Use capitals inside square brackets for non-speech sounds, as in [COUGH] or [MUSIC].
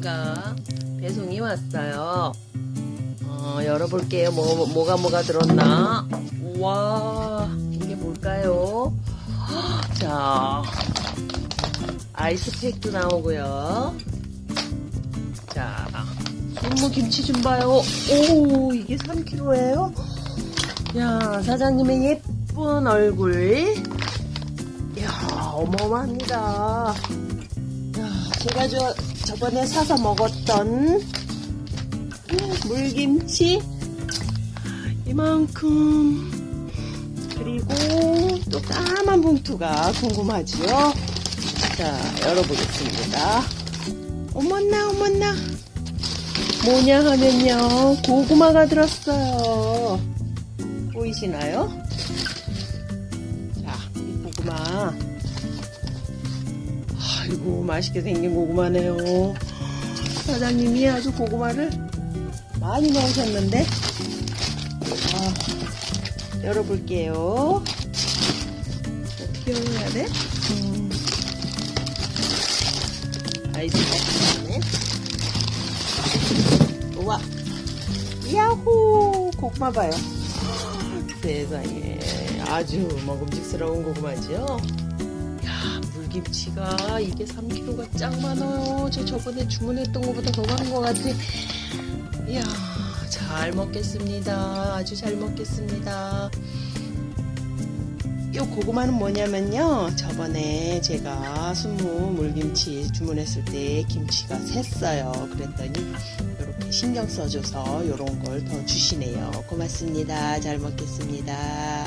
사장님과 배송이 왔어요. 어, 열어볼게요. 뭐, 뭐- 뭐가 뭐가 들었나? 와, 이게 뭘까요? [GASPS] 자, 아이스팩도 나오고요. 자, 순무 김치 좀 봐요. 오, 이게 3kg예요? 야, 사장님의 예쁜 얼굴. 이야, 어마어마합니다. 야, 제가 저, 저번에 사서 먹었던 물김치 이만큼 그리고 또 까만 봉투가 궁금하지요? 자, 열어보겠습니다. 어머나, 어머나. 뭐냐 하면요, 고구마가 들었어요. 보이시나요? 아이고, 맛있게 생긴 고구마네요. 사장님이 아주 고구마를 많이 넣으셨는데, 아, 열어볼게요. 어떻게 열어야 돼? 음. 아이스팩 안에. 우와. 야호! 고구마 봐요. 세상에. 아주 먹음직스러운 고구마지요? 야, 물김치가 이게 3kg가 짱 많아요. 저 저번에 주문했던 것보다 더 많은 것 같아. 이야, 잘 먹겠습니다. 아주 잘 먹겠습니다. 이 고구마는 뭐냐면요. 저번에 제가 순무 물김치 주문했을 때 김치가 샜어요. 그랬더니 이렇게 신경 써줘서 이런 걸 더 주시네요. 고맙습니다. 잘 먹겠습니다.